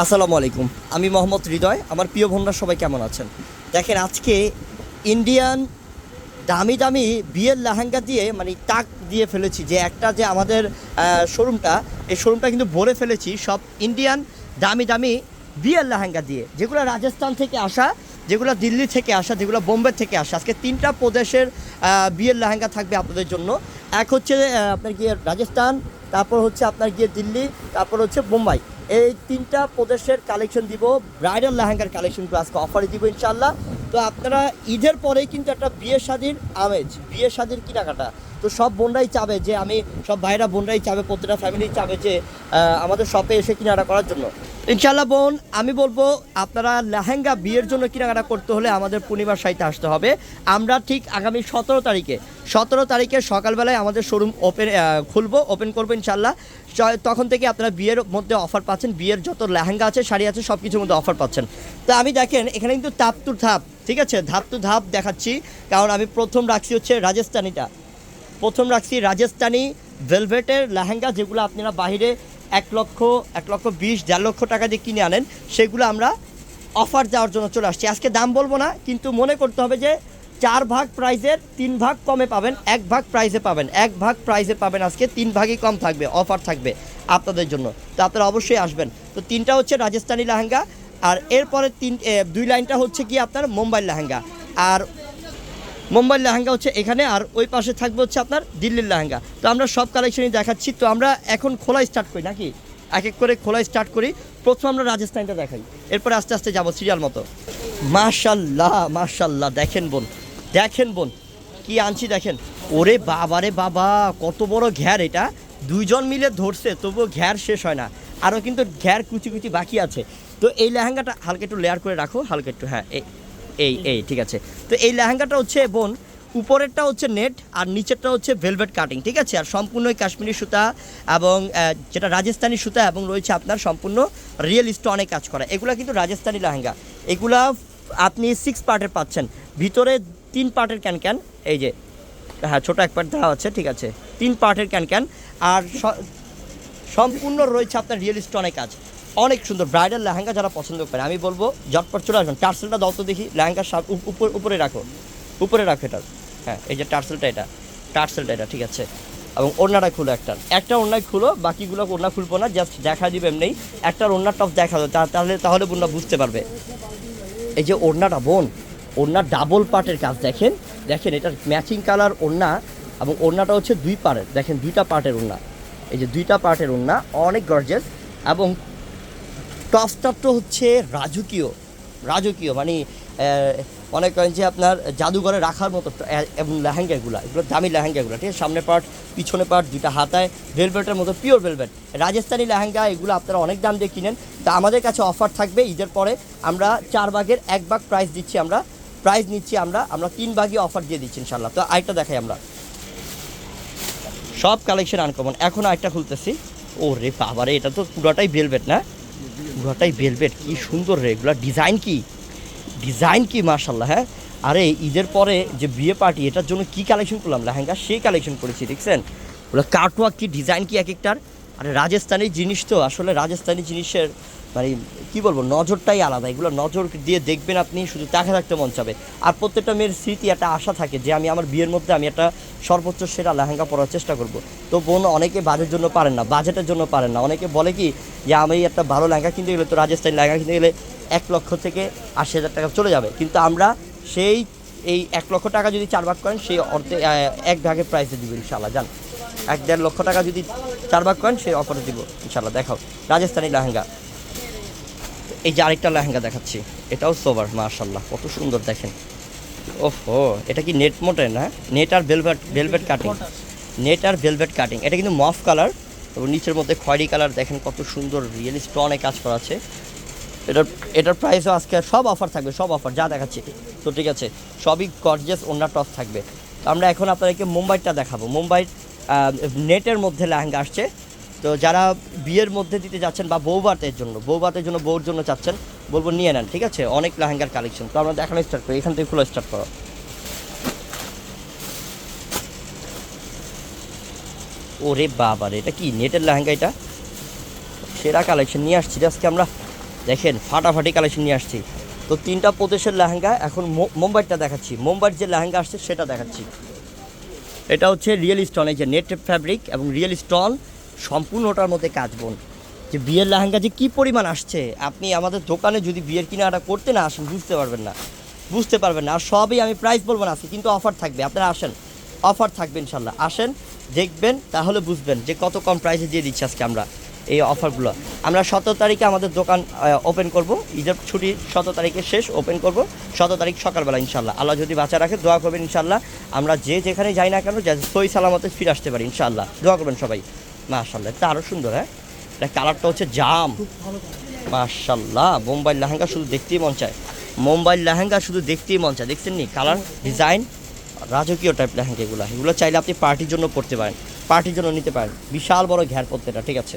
আসসালামু আলাইকুম। আমি মোহাম্মদ হৃদয়, আমার প্রিয় বোনরা সবাই কেমন আছেন? দেখেন, আজকে ইন্ডিয়ান দামি দামি বিয়ের লেহেঙ্গা দিয়ে মানে তাক দিয়ে ফেলেছি, যে একটা যে আমাদের শোরুমটা এই শোরুমটা কিন্তু ভরে ফেলেছি সব ইন্ডিয়ান দামি দামি বিয়ের লেহেঙ্গা দিয়ে। যেগুলো রাজস্থান থেকে আসা, যেগুলো দিল্লি থেকে আসা, যেগুলো বোম্বে থেকে আসা, আজকে তিনটা প্রদেশের বিয়ের লেহেঙ্গা থাকবে আপনাদের জন্য। এক হচ্ছে আপনার গিয়ে রাজস্থান, তারপর হচ্ছে আপনার গিয়ে দিল্লি, তারপর হচ্ছে মুম্বাই এই তিনটা প্রদেশের কালেকশন দিব। ব্রাইডাল লেহেঙ্গার কালেকশন আজকে অফারে দিব ইনশাল্লাহ তো আপনারা ঈদের পরেই কিন্তু একটা বিয়ে শাদির আমেজ, বিয়ে শাদির কেনাকাটা। তো সব বোনরাই চাবে যে আমি, সব ভাইরা বোনরাই চাবে, প্রতিটা ফ্যামিলি চাবে যে আমাদের শপে এসে কেনাকাটা করার জন্য। ইনশাল্লাহ বোন, আমি বলব আপনারা লেহেঙ্গা বিয়ের জন্য কেনাকাটা করতে হলে আমাদের পূর্ণিমার সাইতে আসতে হবে। আমরা ঠিক আগামী সতেরো তারিখে সতেরো তারিখে সকালবেলায় আমাদের শোরুম ওপেন খুলবো, ওপেন করব ইনশাল্লাহ তখন থেকে আপনারা বিয়ের মধ্যে অফার পাচ্ছেন, বিয়ের যত লেহেঙ্গা আছে, শাড়ি আছে, সব কিছুর মধ্যে অফার পাচ্ছেন। তো আমি দেখেন, এখানে কিন্তু ধাপ টু ধাপ, ঠিক আছে? ধাপ টু ধাপ দেখাচ্ছি, কারণ আমি প্রথম রাখছি হচ্ছে রাজস্থানিটা। প্রথম রাখছি রাজস্থানি, ভেলভেটের লেহেঙ্গা যেগুলো আপনারা বাইরে এক লক্ষ এক লক্ষ বিশ দেড় লক্ষ টাকা দিয়ে কিনে আনেন, সেগুলো আমরা অফার দেওয়ার জন্য চলে আসছি। আজকে দাম বলব না, কিন্তু মনে করতে হবে যে চার ভাগ প্রাইজের তিন ভাগ কমে পাবেন, এক ভাগ প্রাইজে পাবেন, এক ভাগ প্রাইজে পাবেন আজকে, তিন ভাগই কম থাকবে অফার থাকবে আপনাদের জন্য। তো আপনারা অবশ্যই আসবেন। তো তিনটা হচ্ছে রাজস্থানি লেহেঙ্গা, আর এরপরে তিন দুই লাইনটা হচ্ছে কি আপনার মুম্বাই লেহেঙ্গা। আর মুম্বাই লেহেঙ্গা হচ্ছে এখানে, আর ওই পাশে থাকবে হচ্ছে আপনার দিল্লির লেহেঙ্গা। তো আমরা সব কালেকশনই দেখাচ্ছি। তো আমরা এখন খোলা স্টার্ট করি, নাকি? এক এক করে খোলা স্টার্ট করি। প্রথম আমরা রাজস্থানটা দেখাই। এরপরে আস্তে আস্তে যাব সিরিয়াল মতো। মাশাল্লাহ মাশাল্লাহ, দেখেন বোন দেখেন বোন, কি আনছি দেখেন। ওরে বাবারে বাবা, কত বড় ঘ্যার এটা। দুইজন মিলে ধরছে, তবুও ঘ্যার শেষ হয় না। আরও কিন্তু ঘ্যার কুচি কুচি বাকি আছে। তো এই লেহেঙ্গাটা হালকা একটু লেয়ার করে রাখো, হালকা একটু হ্যাঁ এই এই, ঠিক আছে। তো এই লেহেঙ্গাটা হচ্ছে বোন, উপরেরটা হচ্ছে নেট আর নিচেরটা হচ্ছে ভেলভেট কাটিং ঠিক আছে? আর সম্পূর্ণ কাশ্মীরি সুতা এবং যেটা রাজস্থানি সুতা এবং রয়েছে আপনার সম্পূর্ণ রিয়েল স্টোনে কাজ করা। এগুলা কিন্তু রাজস্থানি লেহেঙ্গা। এগুলা আপনি সিক্স পার্টের পাচ্ছেন। ভিতরে তিন পার্টের ক্যান ক্যান এই যে হ্যাঁ ছোটো এক পার্ট দেওয়া আছে, ঠিক আছে। তিন পার্টের ক্যান ক্যান আর সম্পূর্ণ রয়েছে আপনার রিয়েল স্টোনে কাজ। অনেক সুন্দর ব্রাইডাল লেহেঙ্গা যারা পছন্দ করে। আমি বলব জটপট চলে আসবেন টার্সেলটা দাও তো দেখি। লেহেঙ্গার উপর উপরে রাখো। উপরে রাখো এটা। হ্যাঁ এই যে টার্সেলটা এটা। টার্সেলটা এটা, ঠিক আছে। এবং ওড়নাটা খুলো একটা। একটা ওড়নায় খুলো, বাকিগুলো ওড়না খুলবো না জাস্ট দেখা দিবে এমনি। একটা ওড়নার টপ দেখা তা- তাহলে তাহলে বোনরা বুঝতে পারবে। এই যে ওড়নাটা বোন, ওড়না ডাবল পার্টের কাজ, দেখেন। দেখেন, এটার ম্যাচিং কালার ওড়না এবং ওড়নাটা হচ্ছে দুই পার্টের দেখেন, দুইটা পার্টের ওড়না। এই যে দুইটা পার্টের ওড়না, অনেক গর্জেস এবং টপস্টার তো হচ্ছে রাজকীয়। রাজকীয় মানে মনে করেন যে আপনার জাদুঘরে রাখার মতো এবং লেহেঙ্গাগুলো, এগুলো দামি লেহেঙ্গাগুলো, ঠিক আছে? সামনে পার্ট পিছনে পার্ট দুইটা হাতায় ভেলভেটের মতো পিওর ভেলভেট রাজস্থানি লেহেঙ্গা, এগুলো আপনারা অনেক দাম দিয়ে কিনেন। তা আমাদের কাছে অফার থাকবে, ঈদের পরে আমরা চার ভাগের এক ভাগ প্রাইস দিচ্ছি আমরা প্রাইস নিচ্ছি আমরা আমরা তিন ভাগই অফার দিয়ে দিচ্ছি ইনশাল্লাহ তো আরেকটা দেখাই আমরা। সব কালেকশন আনকমন এখন আরেকটা খুলতেছি। ও রে বাবা রে এটা তো পুরোটাই ভেলভেট না? পুরোটাই ভেলভেট কি সুন্দর রে। এগুলো ডিজাইন কি? ডিজাইন কি মার্শাল্লাহ হ্যাঁ? আরে, ঈদের পরে যে বিয়ে পার্টি এটার জন্য কি কালেকশন করলাম? লেহেঙ্গা সেই কালেকশন করেছি, দেখছেন? ওগুলো কাটওয়ার্ক কি ডিজাইন কি এক একটার? আরে, রাজস্থানি জিনিস তো, আসলে রাজস্থানি জিনিসের মানে কি বলব, নজরটাই আলাদা। এগুলো নজর দিয়ে দেখবেন আপনি, শুধু দেখা থাকতে মন চাবে। আর প্রত্যেকটা মেয়ের স্মৃতি একটা আশা থাকে যে আমি আমার বিয়ের মধ্যে আমি একটা সর্বোচ্চ সেরা লেহেঙ্গা পরার চেষ্টা করব। তো বোন, অনেকে বাজের জন্য পারেন না, বাজেটের জন্য পারেন না। অনেকে বলে কি যে, আমি একটা ভালো লেহেঙ্গা কিনতে গেলে তো রাজস্থানি লেহেঙ্গা কিনতে গেলে এক লক্ষ থেকে আশি হাজার টাকা চলে যাবে। কিন্তু আমরা সেই, এই এক লক্ষ টাকা যদি চার ভাগ করেন, সেই অর্ধে এক ভাগের প্রাইসে দিব ইনশাল্লাহ জান, এক দেড় লক্ষ টাকা যদি চার ভাগ করেন, সেই অফারে দিব ইনশাল্লাহ দেখাও, রাজস্থানি লেহেঙ্গা। এই যে আরেকটা লেহেঙ্গা দেখাচ্ছি এটাও সোবার মার্শাল্লাহ কত সুন্দর দেখেন। ওহো এটা কি নেট মোটে না? নেট আর ভেলভেট ভেলভেট কাটিং নেট আর ভেলভেট কাটিং এটা কিন্তু মফ কালার এবং নিচের মধ্যে খয়েরি কালার দেখেন কত সুন্দর রিয়েল স্টোনে কাজ করা আছে। এটার এটার প্রাইসও আজকে সব অফার থাকবে সব অফার যা দেখাচ্ছি। তো ঠিক আছে সবই গর্জেস ওনার টপ থাকবে। তো আমরা এখন আপনাদেরকে মুম্বাইটা দেখাবো। মুম্বাই নেটের মধ্যে লেহেঙ্গা আসছে। তো যারা বিয়ের মধ্যে দিতে যাচ্ছেন বা বৌবাতের জন্য বৌবাতের জন্য বউর জন্য চাচ্ছেন, বলব নিয়ে নেন, ঠিক আছে? অনেক লেহেঙ্গার কালেকশন তো আমরা দেখানো স্টার্ট করি, এখান থেকে খোলা স্টার্ট করো। ওরে বাবা রে, এটা কি, নেটের লেহেঙ্গা এটা? সেরা কালেকশন নিয়ে আসছি আজকে আমরা, দেখেন, ফাটাফাটি কালেকশন নিয়ে আসছি। তো তিনটা প্রদেশের লেহেঙ্গা, এখন মুম্বাইটা দেখাচ্ছি। মুম্বাইয়ের যে লেহেঙ্গা আসছে, সেটা দেখাচ্ছি। এটা হচ্ছে রিয়েল স্টোন এই যে নেট ফ্যাব্রিক এবং রিয়েল স্টোন সম্পূর্ণটার মধ্যে কাজ বোন। যে বিয়ের লেহেঙ্গা যে কী পরিমাণ আসছে, আপনি আমাদের দোকানে যদি বিয়ের কিনাটা করতে না আসেন, বুঝতে পারবেন না। বুঝতে পারবেন না। আর সবই আমি প্রাইস বলব না আজকে, কিন্তু অফার থাকবে। আপনারা আসেন। অফার থাকবে ইনশাল্লাহ আসেন, দেখবেন, তাহলে বুঝবেন যে কত কম প্রাইসে দিয়ে দিচ্ছি আজকে আমরা এই অফারগুলো আমরা সতেরো তারিখে আমাদের দোকান ওপেন করব। ঈদের ছুটি সতেরো তারিখে শেষ ওপেন করব। সতেরো তারিখ সকালবেলা ইনশাল্লাহ আল্লাহ যদি বাঁচা রাখে, দোয়া করবেন ইনশাল্লাহ আমরা যে যেখানে যাই না কেন যাতে সই সালামতে ফিরে আসতে পারি ইনশাল্লাহ দোয়া করবেন সবাই। মাশাল্লাহ এটা আরও সুন্দর হ্যাঁ? এটা কালারটা হচ্ছে জাম। মাশাল্লাহ বোম্বাই লেহেঙ্গা শুধু দেখতেই মন চায়। মুম্বাই লেহেঙ্গা শুধু দেখতেই মন চায় দেখছেন নি? কালার ডিজাইন রাজকীয় টাইপ লেহেঙ্গা এগুলো। এগুলো চাইলে আপনি পার্টির জন্য পড়তে পারেন পার্টির জন্য নিতে পারেন। বিশাল বড় ঘ্যার প্রত্যেকটা ঠিক আছে?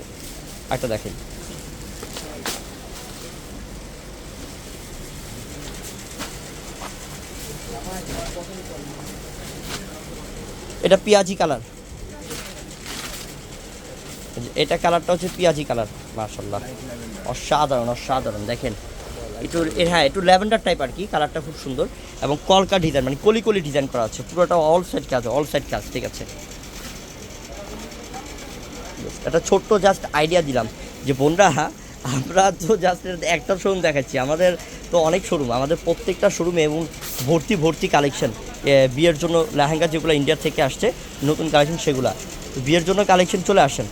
একটা দেখেন। এটা পেঁয়াজি কালার। এটা কালারটা হচ্ছে পেঁয়াজি কালার মার্শাল্লাহ অসাধারণ অসাধারণ, দেখেন। একটু হ্যাঁ একটু ল্যাভেন্ডার টাইপ আর কি, কালারটা খুব সুন্দর। এবং কলকা ডিজাইন মানে কলি কলি ডিজাইন করা আছে, পুরোটা অল সাইড কাজ অল সাইড কাজ, ঠিক আছে? একটা ছোট্ট জাস্ট আইডিয়া দিলাম যে, বোনরা, আমরা তো জাস্ট একটা শোরুম দেখাচ্ছি। আমাদের তো অনেক শোরুম আমাদের প্রত্যেকটা শোরুমে এবং ভর্তি ভর্তি কালেকশন বিয়ের জন্য লেহেঙ্গা যেগুলো ইন্ডিয়া থেকে আসছে, নতুন কালেকশন সেগুলা। বিয়ের জন্য কালেকশন চলে আসেন।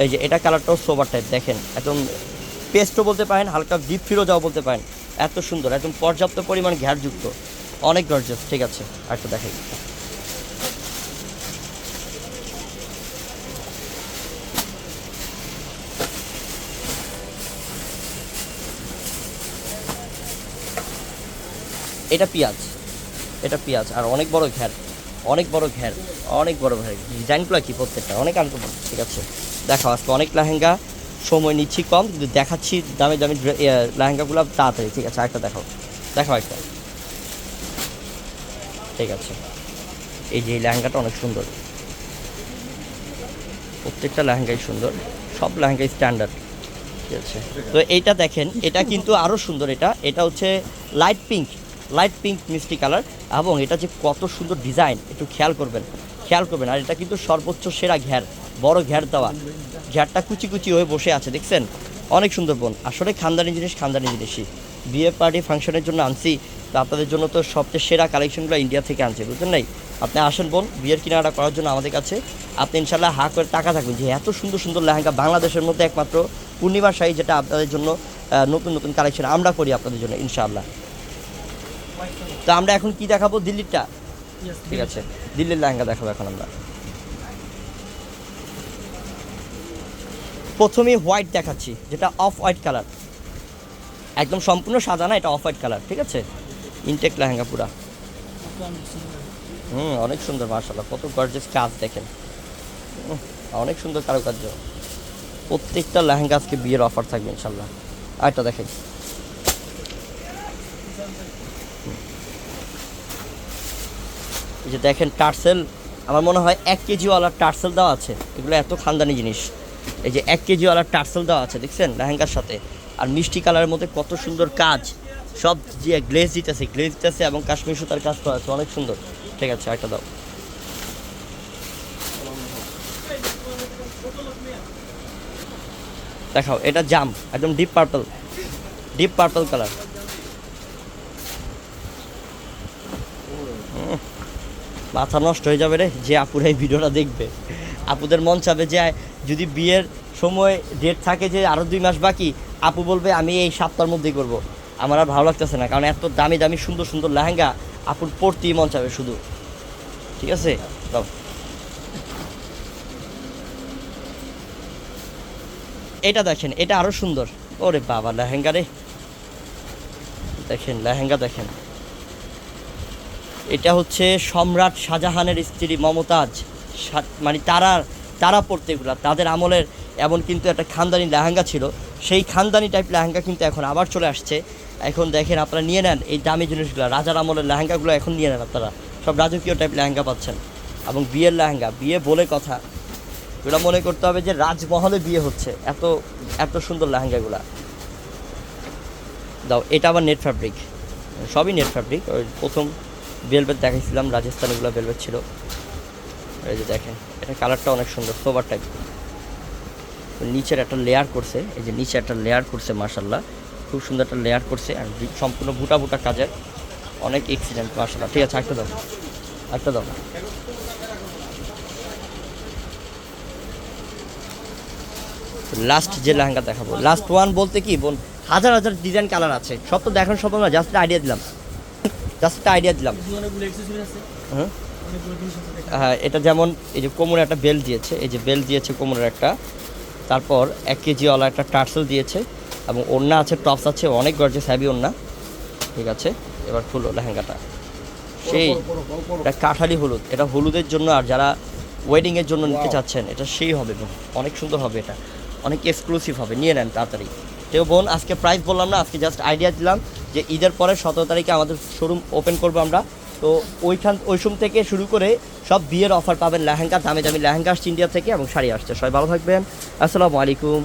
এই যে এটা কালারটাও সোবার টাইপ দেখেন, একদম পেস্টও বলতে পারেন, হালকা ডিপ ফিরোজাও বলতে পারেন, এত সুন্দর, একদম পর্যাপ্ত পরিমাণ ঘ্যারযুক্ত অনেক গর্জাস ঠিক আছে আরেকটা দেখাই। এটা পেঁয়াজ এটা পেঁয়াজ, আর অনেক বড় ঘ্যার অনেক বড় ঘ্যার অনেক বড় ঘ্যার ডিজাইনগুলো কি প্রত্যেকটা, অনেক আনকমন ঠিক আছে। দেখো আজকে অনেক লেহেঙ্গা। সময় নিচ্ছি কম, কিন্তু দেখাচ্ছি দামি দামি লেহেঙ্গাগুলো তাড়াতাড়ি। ঠিক আছে, আরেকটা দেখাও। দেখাও একটা ঠিক আছে। এই যে লেহেঙ্গাটা অনেক সুন্দর। প্রত্যেকটা লেহেঙ্গাই সুন্দর, সব লেহেঙ্গাই স্ট্যান্ডার্ড ঠিক আছে। তো এইটা দেখেন, এটা কিন্তু আরও সুন্দর এটা। এটা হচ্ছে লাইট পিঙ্ক লাইট পিঙ্ক মিষ্টি কালার এবং এটা যে কত সুন্দর ডিজাইন একটু খেয়াল করবেন। খেয়াল করবেন। আর এটা কিন্তু সর্বোচ্চ সেরা ঘ্যার। বড় ঘ্যার দেওয়া। ঘ্যারটা কুচি কুচি হয়ে বসে আছে দেখছেন? অনেক সুন্দর বোন। আসলে খানদানি জিনিস খানদানি জিনিসই। বিয়ে পার্টি ফাংশনের জন্য আনছি তো আপনাদের জন্য তো সবচেয়ে সেরা কালেকশনগুলো ইন্ডিয়া থেকে আনছি বুঝলেন নাই? আপনি আসেন বোন বিয়ের কেনাকাটা করার জন্য আমাদের কাছে। আপনি ইনশাল্লাহ হা করে টাকা থাকবেন যে এত সুন্দর সুন্দর লেহেঙ্গা বাংলাদেশের মধ্যে একমাত্র পূর্ণিমা শাড়ি যেটা আপনাদের জন্য নতুন নতুন কালেকশন আমরা করি আপনাদের জন্য ইনশাআল্লাহ। তো আমরা এখন কি দেখাবো? দিল্লিরটা? ঠিক আছে। দিল্লির লেহেঙ্গা দেখাবো এখন আমরা। প্রথমেই হোয়াইট দেখাচ্ছি যেটা অফ হোয়াইট কালার। একদম সম্পূর্ণ সাদা না এটা অফ হোয়াইট কালার ঠিক আছে? ইনটেক লেহেঙ্গা পুরা। হুম অনেক সুন্দর মার্শাল্লাহ কত গর্জেস কাজ দেখেন। অনেক সুন্দর কারুকার্য। প্রত্যেকটা লেহেঙ্গা আজকে বিয়ের অফার থাকবে ইনশাল্লাহ আরেকটা দেখাই। এই যে দেখেন টার্সেল আমার মনে হয় এক কেজিওয়ালা টার্সেল দেওয়া আছে। এগুলো এত খানদানি জিনিস। এই যে এক কেজিওয়ালা টার্সেল দেওয়া আছে, দেখছেন? লেহেঙ্গার সাথে। আর মিষ্টি কালারের মধ্যে কত সুন্দর কাজ। সব যে গ্লেজ দিতেছে গ্লেজ দিতেছে এবং কাশ্মীর সুতার কাজ করা আছে, অনেক সুন্দর। ঠিক আছে একটা দাও। দেখাও, এটা জাম, একদম deep purple deep purple colour মাথা নষ্ট হয়ে যাবে রে, যে আপুরা এই ভিডিওটা দেখবে। আপুদের মন চাবে যে যদি বিয়ের সময় ডেট থাকে যে আরও দুই মাস বাকি, আপু বলবে, আমি এই সপ্তাহের মধ্যেই করব। আমার আর ভালো লাগতেছে না, কারণ এত দামি দামি সুন্দর সুন্দর লেহেঙ্গা আপুর পড়তেই মন চাবে শুধু। ঠিক আছে? এটা দেখেন, এটা আরও সুন্দর। ওরে বাবা, লেহেঙ্গা রে। দেখেন, লেহেঙ্গা দেখেন। এটা হচ্ছে সম্রাট শাহজাহানের স্ত্রী মমতাজ মানে তারা তারা পড়তে এগুলা, তাদের আমলের এমন কিন্তু একটা খানদানি লেহেঙ্গা ছিল। সেই খানদানি টাইপ লেহেঙ্গা কিন্তু এখন আবার চলে আসছে। এখন দেখেন আপনারা নিয়ে নেন এই দামি জিনিসগুলো, রাজার আমলের লেহেঙ্গাগুলো এখন নিয়ে নেন আপনারা। সব রাজকীয় টাইপ লেহেঙ্গা পাচ্ছেন। এবং বিয়ের লেহেঙ্গা, বিয়ে বলে কথা। এগুলো মনে করতে হবে যে রাজমহলে বিয়ে হচ্ছে, এত এত সুন্দর লেহেঙ্গাগুলা। দাও, এটা আবার নেট ফ্যাব্রিক সবই নেট ফ্যাব্রিক ওই প্রথম ভেলভেট দেখাইছিলাম রাজস্থানিগুলো ভেলভেট ছিল। এই যে দেখেন এটা কালারটা অনেক সুন্দর সোবার টাইপ নিচের একটা লেয়ার করছে এই যে নিচে একটা লেয়ার করছে মার্শাল্লাহ খুব সুন্দর একটা লেয়ার করছে আর সম্পূর্ণ বুটা বুটা কাজের অনেক এক্সিডেন্ট মার্শাল্লাহ ঠিক আছে একটা দাও একটা দাও। লাস্ট যে লেহেঙ্গা দেখাবো লাস্ট ওয়ান বলতে কি বোন হাজার হাজার ডিজাইন কালার আছে। সব তো দেখানো সম্ভব না জাস্ট আইডিয়া দিলাম। জাস্ট আইডিয়া দিলাম। হুম হ্যাঁ এটা যেমন এই যে কোমরে একটা বেল দিয়েছে এই যে বেল দিয়েছে কোমরের একটা। তারপর এক কেজিওয়ালা একটা টার্সেল দিয়েছে এবং ওড়না আছে টপস আছে অনেক গর্জেস হ্যাভি ওড়না। ঠিক আছে এবার খুলো লেহেঙ্গাটা। সেই এটা কাঠালি হলুদ এটা হলুদের জন্য আর যারা ওয়েডিংয়ের জন্য নিতে চাচ্ছেন এটা সেই হবে বোন অনেক সুন্দর হবে এটা। অনেক এক্সক্লুসিভ হবে নিয়ে নেন তাড়াতাড়ি। তেও বোন আজকে প্রাইস বললাম না আজকে জাস্ট আইডিয়া দিলাম যে ঈদের পরে সতেরো তারিখে আমাদের শোরুম ওপেন করব আমরা। তো ওইখান ওই সময় থেকে শুরু করে সব বিয়ের অফার পাবেন লেহেঙ্গা দামি দামি লেহেঙ্গা আসছে ইন্ডিয়া থেকে এবং শাড়ি আসছে। সবাই ভালো থাকবেন। আসসালামু আলাইকুম।